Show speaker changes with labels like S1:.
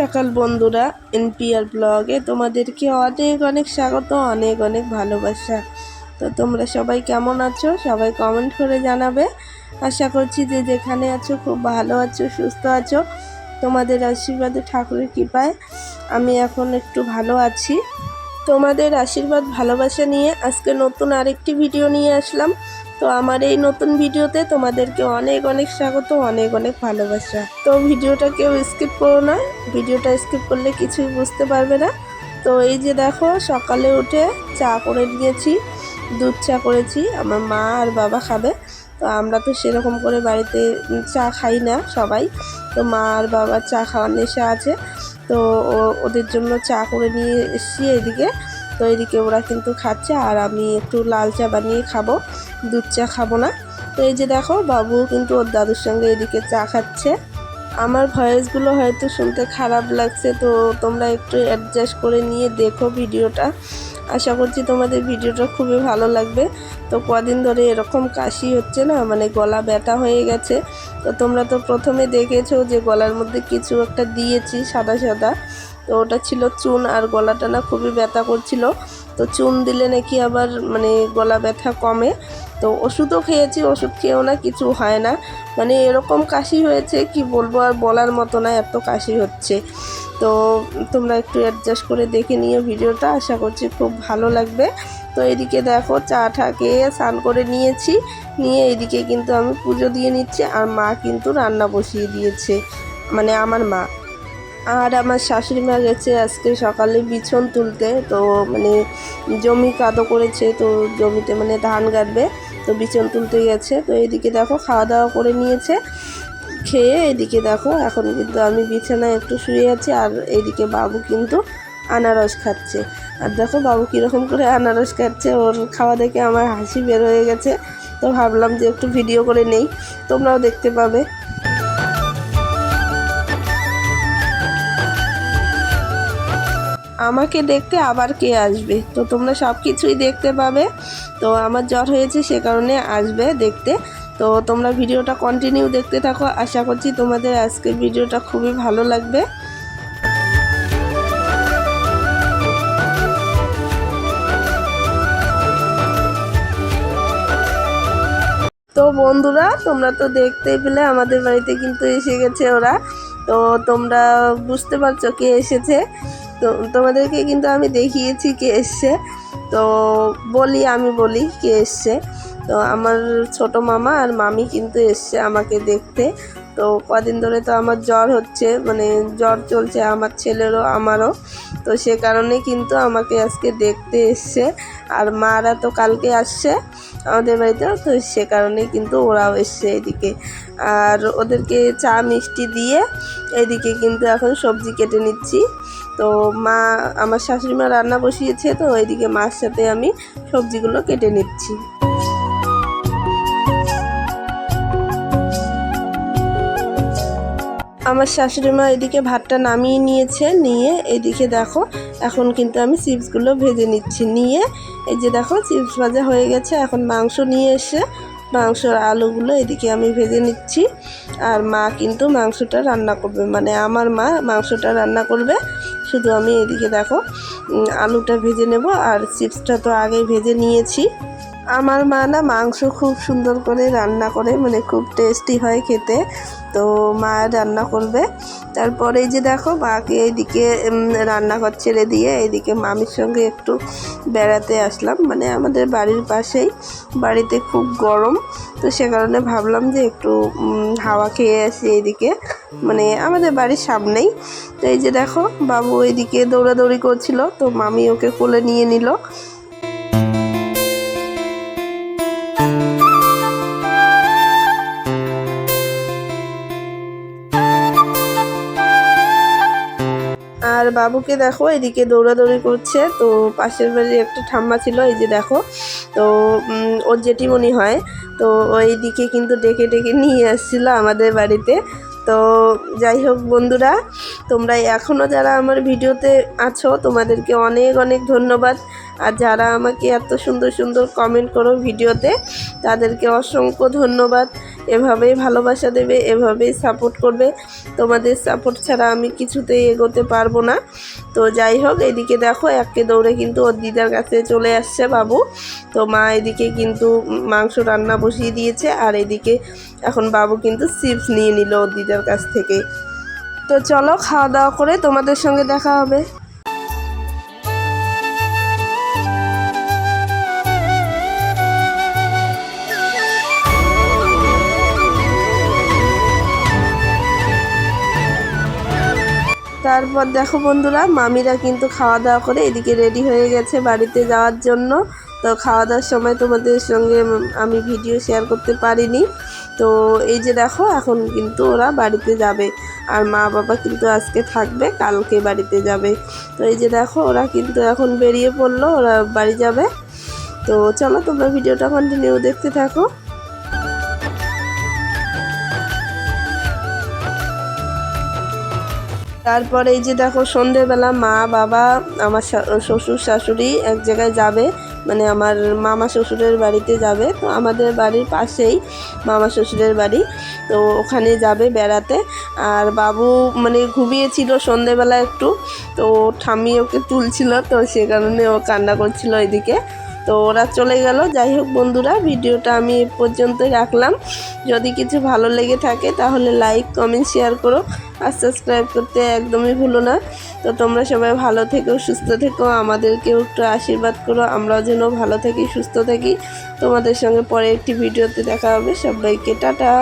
S1: সকাল বন্ধুরা, এনপিআর ব্লগে তোমাদেরকে অনেক অনেক স্বাগত, অনেক অনেক ভালোবাসা। তো তোমরা সবাই কেমন আছো? সবাই কমেন্ট করে জানাবে। আশা করছি যে যেখানে আছো, খুব ভালো আছো, সুস্থ আছো। তোমাদের আশীর্বাদে ঠাকুরের কৃপায় আমি এখন একটু ভালো আছি। তোমাদের আশীর্বাদ, ভালোবাসা নিয়ে আজকে নতুন আরেকটি ভিডিও নিয়ে আসলাম। তো আমার এই নতুন ভিডিওতে তোমাদেরকে অনেক অনেক স্বাগত, অনেক অনেক ভালোবাসা। তো ভিডিওটা কেউ স্কিপ করো না, ভিডিওটা স্কিপ করলে কিছুই বুঝতে পারবে না। তো এই যে দেখো, সকালে উঠে চা করে নিয়েছি, দুধ চা করেছি, আমার মা আর বাবা খাবে। তো আমরা তো সেরকম করে বাড়িতে চা খাই না সবাই। তো মা আর বাবার চা খাওয়ার নেশা আছে। তো ওদের জন্য চা করে নিয়ে এসেছি এদিকে। তো এদিকে ওরা কিন্তু খাচ্ছে আর আমি একটু লাল চা বানিয়ে খাব, দুধ চা খাব না। তো এই যে দেখো, বাবু কিন্তু ওর দাদুর সঙ্গে এদিকে চা খাচ্ছে। আমার ভয়েসগুলো হয়তো শুনতে খারাপ লাগছে, তো তোমরা একটু অ্যাডজাস্ট করে নিয়ে দেখো ভিডিওটা। আশা করছি তোমাদের ভিডিওটা খুবই ভালো লাগবে। তো কদিন ধরে এরকম কাশি হচ্ছে না মানে গলা ব্যথা হয়ে গেছে। তো তোমরা তো প্রথমে দেখেছ যে গলার মধ্যে কিছু একটা দিয়েছি সাদা সাদা। তো ওটা ছিল চুন আর গলাটা না খুবই ব্যথা করছিল। তো চুন দিলে নাকি আবার মানে গলা ব্যথা কমে। তো ওষুধও খেয়েছি, ওষুধ খেয়েও না কিছু হয় না। মানে এরকম কাশি হয়েছে কি বলব আর বলার মতো না, এত কাশি হচ্ছে। তো তোমরা একটু অ্যাডজাস্ট করে দেখে নিও ভিডিওটা, আশা করছি খুব ভালো লাগবে। তো এদিকে দেখো চা টা খেয়ে স্নান করে নিয়েছি, নিয়ে এদিকে কিন্তু আমি পুজো দিয়ে নিচ্ছি আর মা কিন্তু রান্না বসিয়ে দিয়েছে। মানে আমার মা। আর আমার শাশুড়ি মা গেছে আজকে সকালে বিছন তুলতে, তো মানে জমি কাদো করেছে, তো জমিতে মানে ধান কাটবে, তো বিছন তুলতে গেছে, তো এদিকে দেখো খাওয়া দাওয়া করে নিয়েছে, খেয়ে এদিকে দেখো এখন কিন্তু আমি বিছানায় একটু শুয়ে আছি, আর এদিকে বাবু কিন্তু আনারস খাচ্ছে। আর দেখো বাবু কীরকম করে আনারস খাচ্ছে, ওর খাওয়া দেখে আমার হাসি বের হয়ে গেছে, তো ভাবলাম যে একটু ভিডিও করে নেই, তোমরাও দেখতে পাবে। আমাকে দেখতে আবার কে আসবে? তো তোমরা সব কিছুই দেখতে পাবে। তো আমার জ্বর হয়েছে, সে কারণে আসবে দেখতে। তো তোমরা ভিডিওটা কন্টিনিউ দেখতে থাকো। আশা করছি তোমাদের আজকের ভিডিওটা খুবই ভালো লাগবে। তো বন্ধুরা, তোমরা তো দেখতে পেলে, আমাদের বাড়িতে কিন্তু এসে গেছে ওরা। তো তোমরা বুঝতে পারছ কে এসেছে। তো তোমাদেরকে কিন্তু আমি দেখিয়েছি কে এসছে। তো বলি, আমি বলি কে এসছে। তো আমার ছোট মামা আর মামি কিন্তু এসছে আমাকে দেখতে। তো কদিন ধরে তো আমার জ্বর হচ্ছে মানে জ্বর চলছে আমার ছেলেরও, আমারও। তো সে কারণে কিন্তু আমাকে আজকে দেখতে এসছে। আর মারা তো কালকে আসছে আমাদের বাড়িতে, তো সে কারণে কিন্তু ওরাও এসছে এদিকে। আর ওদেরকে চা মিষ্টি দিয়ে এদিকে কিন্তু এখন সবজি কেটে নিচ্ছি। তো মা, আমার শাশুড়ি মা রান্না বসিয়েছে, তো ওইদিকে মার সাথে আমি সবজিগুলো কেটে নিচ্ছি। আমার শাশুড়ি মা এদিকে ভাতটা নামিয়ে নিয়েছে, নিয়ে এদিকে দেখো, এখন কিন্তু আমি চিপসগুলো ভেজে নিচ্ছি। নিয়ে এই যে দেখো, চিপস ভাজা হয়ে গেছে, এখন মাংস নিয়ে এসে মাংসর আলুগুলো এদিকে আমি ভেজে নিচ্ছি। আর মা কিন্তু মাংসটা রান্না করবে মানে আমার মা মাংসটা রান্না করবে। শুধু আমি এদিকে দেখো আলুটা ভেজে নেব আর চিপসটা তো আগেই ভেজে নিয়েছি। আমার মা না মাংস খুব সুন্দর করে রান্না করে মানে খুব টেস্টি হয় খেতে। তো মা রান্না করবে। তারপরে যে দেখো, মাকে এইদিকে রান্নাঘর ছেড়ে দিয়ে এইদিকে মামির সঙ্গে একটু বেড়াতে আসলাম। মানে আমাদের বাড়ির পাশেই, বাড়িতে খুব গরম। তো সে কারণে ভাবলাম যে একটু হাওয়া খেয়ে আসি এইদিকে। মানে আমাদের বাড়ির সামনেই। তো এই যে দেখো, বাবু এইদিকে দৌড়াদৌড়ি করছিল, তো মামি ওকে কোলে নিয়ে নিল। আর বাবুকে দেখো, এদিকে দৌড়াদৌড়ি করছে। তো পাশের বাড়ি একটা ঠাম্মা ছিল, এই যে দেখো। তো ওর জেঠিমণি হয়। তো ওই দিকে কিন্তু ডেকে ডেকে নিয়ে আসছিল আমাদের বাড়িতে। তো যাই হোক বন্ধুরা, তোমরা এখনও যারা আমার ভিডিওতে আছো, তোমাদেরকে অনেক অনেক ধন্যবাদ। আর যারা আমাকে এত সুন্দর সুন্দর কমেন্ট করো ভিডিওতে, তাদেরকে অসংখ্য ধন্যবাদ। এভাবেই ভালোবাসা দেবে, এভাবেই সাপোর্ট করবে। তোমাদের সাপোর্ট ছাড়া আমি কিছুতেই এগোতে পারব না। তো যাই হোক, এদিকে দেখো একে দৌড়ে কিন্তু ওর দিদার কাছে চলে আসছে বাবু। তো মা এদিকে কিন্তু মাংস রান্না বসিয়ে দিয়েছে, আর এদিকে এখন বাবু কিন্তু চিপস নিয়ে নিল দিদার কাছ থেকে। তো চলো খাওয়া দাওয়া করে তোমাদের সঙ্গে দেখা হবে। তারপর দেখো বন্ধুরা, মামিরা কিন্তু খাওয়া দাওয়া করে এদিকে রেডি হয়ে গেছে বাড়িতে যাওয়ার জন্য। তো খাওয়া দাওয়ার সময় তোমাদের সঙ্গে আমি ভিডিও শেয়ার করতে পারিনি। তো এই যে দেখো, এখন কিন্তু ওরা বাড়িতে যাবে। আর মা বাবা কিন্তু আজকে থাকবে, কালকে বাড়িতে যাবে। তো এই যে দেখো, ওরা কিন্তু এখন বেরিয়ে পড়ল, ওরা বাড়ি যাবে। তো চলো তোমরা ভিডিওটা কন্টিনিউ দেখতে থাকো। তারপরে এই যে দেখো সন্ধেবেলা মা, বাবা, আমার শ্বশুর, শাশুড়ি এক জায়গায় যাবে মানে আমার মামা শ্বশুরের বাড়িতে যাবে। তো আমাদের বাড়ির পাশেই মামা শ্বশুরের বাড়ি। তো ওখানে যাবে বেড়াতে। আর বাবু মানে ঘুমিয়েছিল সন্ধেবেলা একটু। তো ঠামি ওকে তুলছিল, তো সে কারণে ও কান্না করছিল এদিকে তো ওরা চলে গেল। যাই হোক বন্ধুরা, ভিডিওটা আমি এ পর্যন্তই রাখলাম। যদি কিছু ভালো লেগে থাকে তাহলে লাইক কমেন্ট শেয়ার করো আর সাবস্ক্রাইব করতে একদমই ভুলো না। তো তোমরা সবাই ভালো থেকো, সুস্থ থেকো, আমাদেরকেও একটু আশীর্বাদ করো। আমরাও যেন ভালো থাকি, সুস্থ থাকি। তোমাদের সঙ্গে পরে একটি ভিডিওতে দেখা হবে। সবাইকে টাটা।